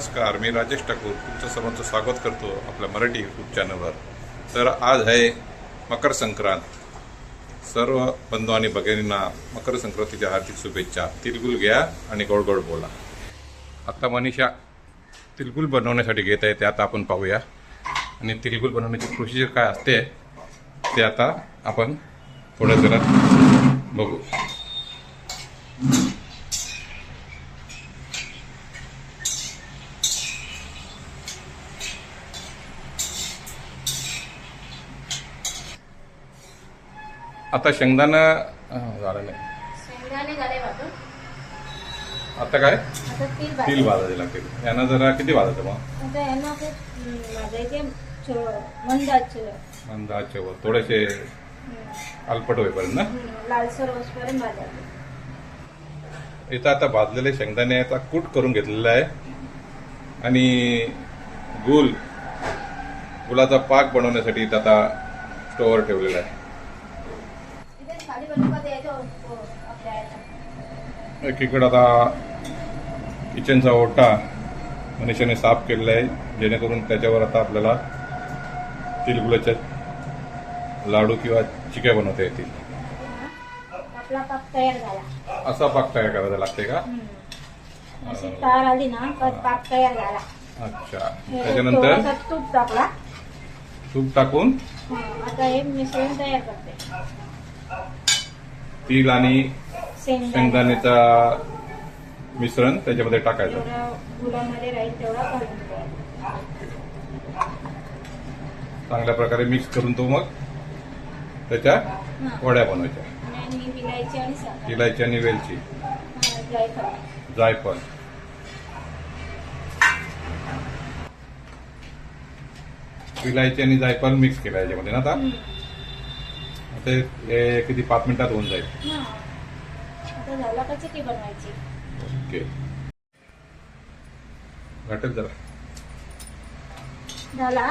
नमस्कार मी राजेश ठाकूर. तुमचं सर्वांचं स्वागत करतो आपल्या मराठी यूट्यूब चॅनलवर तर आज आहे मकर संक्रांत. सर्व बंधू आणि भगिनींना मकर संक्रांतीच्या हार्दिक शुभेच्छा. तिलगुल घ्या आणि गोडगोड बोला. आता मनीषा तिलगुल बनवण्यासाठी घेत आहे ते आता आपण पाहूया. आणि तिलगुल बनवण्याची प्रोसिजर काय असते ते आता आपण थोड्या जरा बघू. आता शेंगदाणा झालं नाही. शेंगदाणे झाले आता काय? आता तीळ तिल भाजायचे. लागतील यांना जरा किती भाजायचं मग आता यांना खूप हम्म, भाजायचे छो- मंद आचेवर. मंद आचेवर थोडेसे हम्म, अल्पट होईपर्यंत ना? हम्म, लालसर होसपर्यंत भाजायचे. इथं आता भाजलेले शेंगदाण्याचा कूट करून घेतलेला आहे. आणि गुल गुलाचा पाक बनवण्यासाठी इथं आता स्टोवर ठेवलेला आहे इथे खाली बनवून का द्यायचं हो, आपल्या ह्याच्यात. एकीकडे आता किचनचा ओटा मनुष्याने साफ केलेला आहे. जेणेकरून त्याच्यावर आता आपल्याला तिलगुलाच्या लाडू किंवा चिक्या बनवता येतील. आपला पाक तयार झाला. असा पाक तयार करायचा लागते का? हम्म. अशी तार आली ना का पाक तयार झाला. अच्छा. हे त्याच्यानंतर? थोडासा तूप टाकला. तूप टाकून? हं, आता हे मिश्रण तयार करते. तीळ आणि शेंगदाण्याचा मिश्रण त्याच्यामध्ये टाकायचं. जेवढा गुलामध्ये राहील तेवढा घालून द्यायचा. चांगल्या प्रकारे मिक्स करून तो मग त्याच्या. वड्या बनवायच्या. आणि विलायची आणि साखर. इलायची आणि वेलची. हं, जायफळ. जायफळ. विलायची आणि जायफळ मिक्स केलं याच्यामध्ये ना आता? हे किती पाच मिनिटात होऊन जाईल. हं. आता झाला का चिकी बनवायची. ओके. घाटेल जरा. झाला.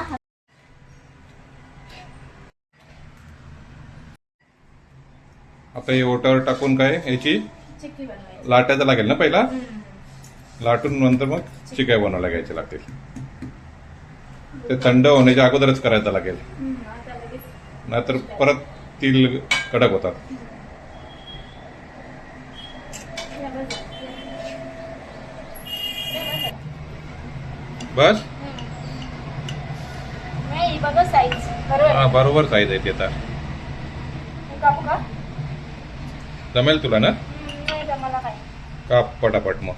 आता हे ओटावर टाकून काय? याची बनवायची. लाटायचं लागेल ना पहिला. लाटून नंतर मग चिकाय बनवायला घ्यायचे लागतील. ते थंड होण्याच्या अगोदरच करायचं लागेल. आता लगेच नाहीतर परत तिल कडक होतात बघ. बस हं. नाही बघा साईज बरोबर. हा बरोबर साईज आहे ते कापू का जमेल तुला ना? नाही जमाला काय. काप पटापट मग?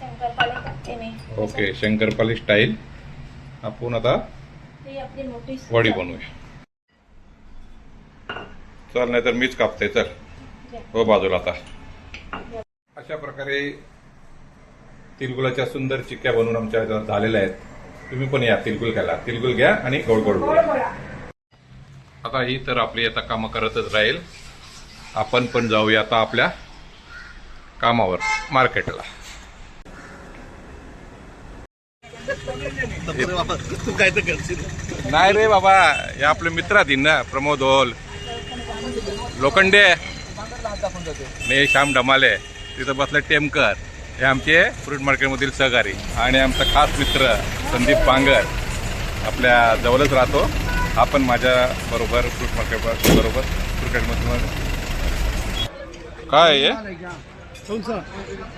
शंकरपाळे करते मी. ओके शंकरपाली स्टाईल आपण आता ही आपली मोठी वडी बनवूया. चल नाही तर मीच कापते चल. हो बाजूला आता. अशा प्रकारे तिलगुलाच्या सुंदर चिक्क्या बनवून आमच्या झालेल्या आहेत. तुम्ही पण या तिलगुल खायला तिलगुल घ्या आणि गोड गोड बोला. आता ही तर आपली आता कामं करतच राहील. आपण पण जाऊया आता आपल्या कामावर मार्केटला. नाही रे बाबा हे आपले मित्र आहेत ना प्रमोद होल लोखंडे. श्याम डमाले. तिथं बसले टेमकर. हे आमचे फ्रूट मार्केटमधील सहकारी आणि आमचा खास मित्र संदीप पांगर आपल्या जवळच राहतो. हा पण माझ्या बरोबर फ्रूट मार्केट बरोबर फ्रूट मार्केटमध्ये काय आहे?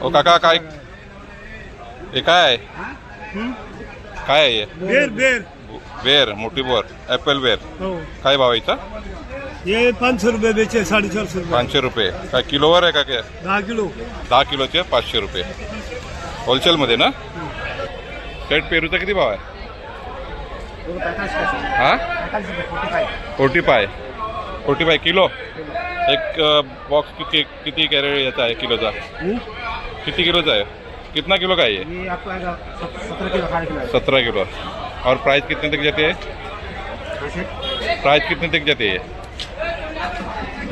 ओ काका काय? हे काय आहे? काय आहे? बेर बेर. बेर मोठी बोर ॲपल बेर. हो. काय भाव आहे इथं? ये पाच सौ रुपये बेचे साढ़े चार सौ रुपये। पाचशे रुपये। काय किलोवर आहे का काय दहा किलो। दहा किलोचे पाचशे रुपये। होलसेलमध्ये ना? सेट पेरूचा किती भाव आहे? हा? Forty five forty five kilo? एक बॉक्स किती किती कॅरेट याचा आहे किलोचा? किती किलोचा आहे? कितना किलो का है ये? ये आपको आएगा सत्रह किलो अठारह किलो। सत्रह किलो। और प्राइस कितने तक जाती है? प्राइस कितने तक जाती है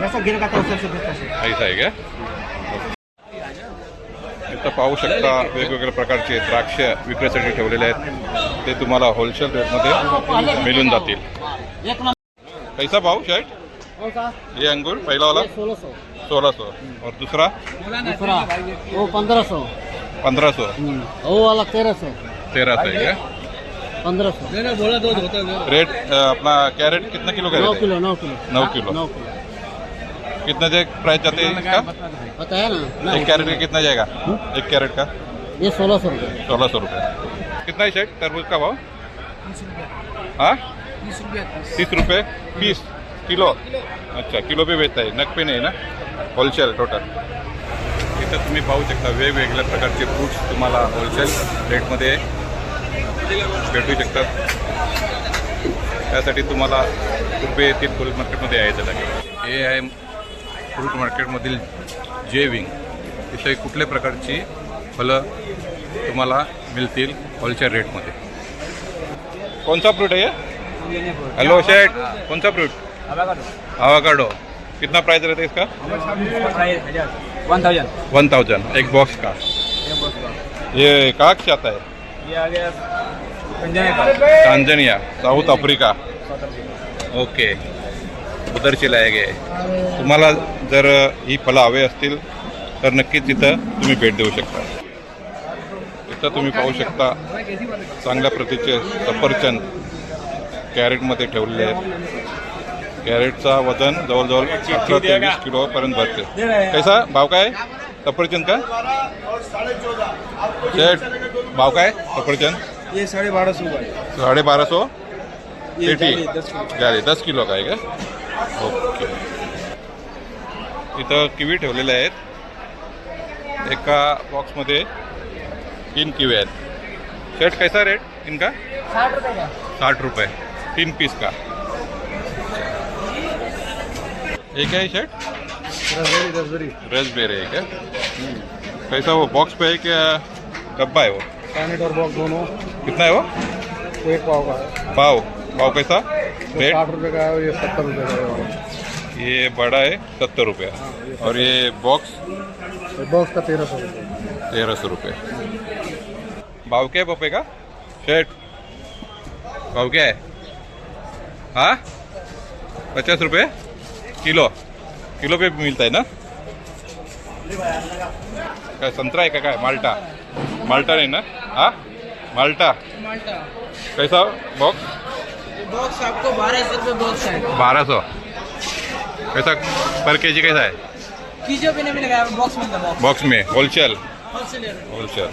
है ऐसा आहे का इथं पाहू शकता वेगवेगळ्या प्रकारचे द्राक्ष विक्रीसाठी ठेवलेले आहेत ते तुम्हाला होलसेल रेटमध्ये मिळून जातील कैसा भाव शर्ट ये अंगूर पहिला वाला सोलह सौ सोलह सौ और दूसरा दूसरा वो पंद्रह सौ पंद्रह सौ वो वाला तेरह सौ तेरह सौ है पंद्रह सौ रेट अपना कैरेट कितना किलो का नौ है किलो नौ किलो नौ किलो नौ किलो कितना जे प्राइस जाते हैं इसका? बताया ना। एक कैरेट का कितना जाएगा? एक कैरेट का? ये सोलह सौ रुपये। सोलह सौ रुपये। कितना है शर्ट तरबूज का भाव? हाँ? तीस रुपये पीस किलो? अच्छा किलो पे बेचता आहे नग पे नाही ना? होलसेल टोटल इथं तुम्ही पाहू शकता वेगवेगळ्या प्रकारचे फ्रूट्स तुम्हाला होलसेल रेटमध्ये भेटू शकतात. त्यासाठी तुम्हाला रुपये येथील फ्रूट मार्केटमध्ये यायचं लागेल. हे आहे फ्रूट मार्केटमधील जे विंग इथे कुठल्या प्रकारची फलं तुम्हाला मिळतील होलसेल रेटमध्ये? कोणता फ्रूट आहे ये? हेलो कौन सा फ्रूट? आवाकाडो कितना प्राइस रहता है इसका? वन थाउजेंड वन थाउजेंड एक बॉक्स का? ये कहाँ से आता है? ये आ गया टांझानिया साऊथ आफ्रिका ओके उधरचे लाये गे तुम्हाला जर ही फळं हवे असतील तर नक्कीच इथं तुम्ही भेट देऊ शकता. इथं तुम्ही पाहू शकता चांगल्या प्रतीचे सफरचंद कॅरेटमध्ये ठेवलेले आहेत. कॅरेटचा वजन जवळजवळ अठरा ते वीस किलोपर्यंत भरते. कैसा? भाव काय? सफरचंद का? भाव काय? सफरचंद? ये साढ़े बारह सौ साढ़े बारह सौ पेटी दस किलो का आहे का ओके. इथं किवी ठेवलेल्या आहेत. एका बॉक्समध्ये तीन किवी आहेत. शर्ट कैसा रेट इनका? साठ रुपये साठ रुपये. तीन पीस का? एक है शर्ट रसबेरी रसबेरी रेसबेरी है क्या कैसा वो बॉक्स पे है क्या? डब्बा है वो? और बॉक्स दोनों. कितना है वो? एक पाव का? है पाव. पाव कैसा? रेट साठ रुपये का है और ये सत्तर रुपये का है। ये बड़ा है सत्तर रुपया। और ये बॉक्स? ये बॉक्स का तेरह सौ रुपये तेरह सौ रुपये भाव क्या है पपे का? शर्ट। भाव क्या है? हाँ? पचास रुपये किलो। किलो पे भी मिलता है ना? काय संतरा आहे का काय? माल्टा। माल्टा नहीं ना? हाँ? माल्टा। कैसा बॉक्स? बॉक्स आपको बारह सौ रुपये बॉक्स है बारह सौ। कैसा पर के जी कैसा है? नहीं बॉक्स मिलता बॉक्स बॉक्स में होलसेल होलसेल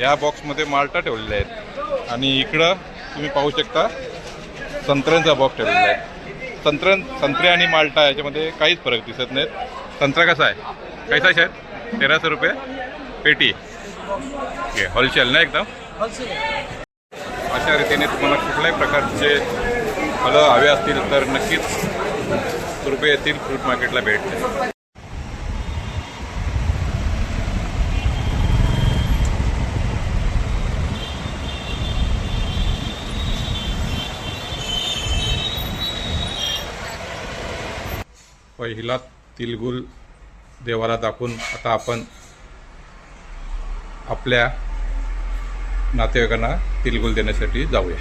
या बॉक्समध्ये माल्टा ठेवलेले आहेत. आणि इकडं तुम्ही पाहू शकता संत्र्यांचा बॉक्स ठेवलेला आहे. संत्र संत्रे आणि माल्टा याच्यामध्ये काहीच फरक दिसत नाहीत. संत्रा कसा आहे? कैसा शायद तेराशे रुपये पेटी. ओके होलसेल ना एकदम? अशा रीतीने तुम्हाला कुठल्याही प्रकारचे फळं हवे असतील तर नक्कीच तुर्बे येथील फ्रूट मार्केटला भेट द्या. पहिला तिलगुल देवाला दाखवून आता आपण आपल्या नातेवाईकांना तिलगुल देण्यासाठी जाऊया.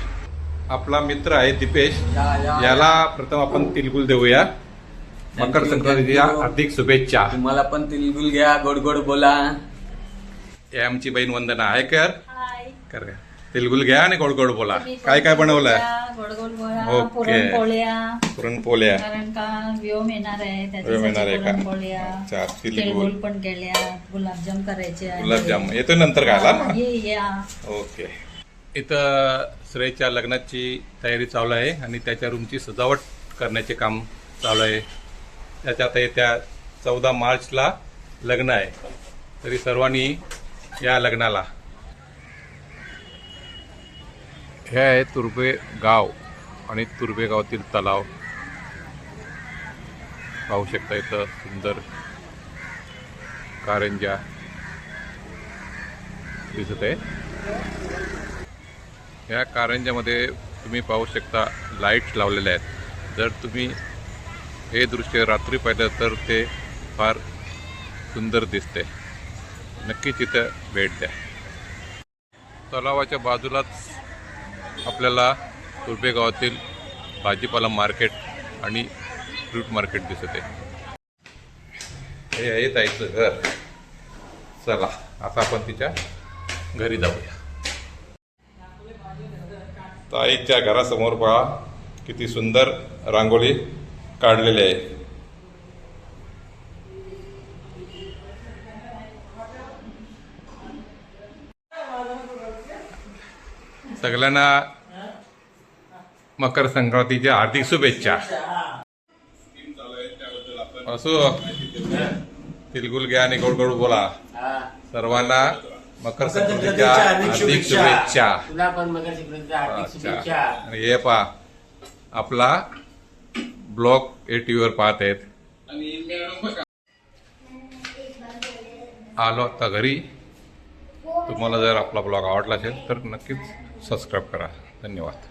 आपला मित्र आहे दीपेश. याला प्रथम आपण तिलगुल देऊया. मकर संक्रांतीच्या हार्दिक शुभेच्छा. तुम्हाला पण तिलगुल घ्या गोड गोड बोला. हे आमची बहीण वंदना आहे कर. हाय कर? तिलगुल घ्या आणि गोड गोड बोला काय काय बनवलंय? ओके. पुरणपोळ्या पुरणपोळ्या. कारण का व्योम येणार आहे व्योम येणार आहे त्याच्यासाठी का? पुरणपोळ्या. अच्छा, तिळगुळ. तिळगुळ पण केल्या गुलाबजाम करायचे. गुलाबजाम. येतो नंतर खायला? ओके. इथं श्रेयच्या लग्नाची तयारी चालू आहे आणि त्याच्या रूमची सजावट करण्याचे काम चालू आहे. त्याच्यात येत्या चौदा मार्चला लग्न आहे. तरी सर्वांनी या लग्नाला. हे आहे तुर्बे गाव आणि तुर्बे गावातील तलाव. पाहू शकता इथं सुंदर कारंजा दिसत आहे. ह्या कारंजामध्ये तुम्ही पाहू शकता लाईट्स लावलेल्या आहेत. जर तुम्ही हे दृश्य रात्री पाहिलं तर ते फार सुंदर दिसते नक्कीच तिथं भेट द्या. तलावाच्या बाजूलाच आपल्याला तुर्बे गावातील भाजीपाला मार्केट आणि फ्रूट मार्केट दिसत आहे. हे आहे ताईचं घर. चला आता आपण तिच्या घरी जाऊया. ताईच्या घरासमोर पहा किती सुंदर रांगोळी काढलेली आहे. सगळ्यांना मकर संक्रांतीच्या हार्दिक शुभेच्छा. असो तिलगुल घ्या आणि गोड गोड बोला सर्वांना मकर संक्रांतीच्या हार्दिक शुभेच्छा. तुला पण मकर संक्रांतीच्या हार्दिक अच्छा. शुभेच्छा. आणि हे पहा आपला ब्लॉग ए टी व्हीवर पाहत आहेत. आलो आता घरी. तुम्हाला जर आपला ब्लॉग आवडला असेल तर नक्कीच सबस्क्राईब करा. धन्यवाद.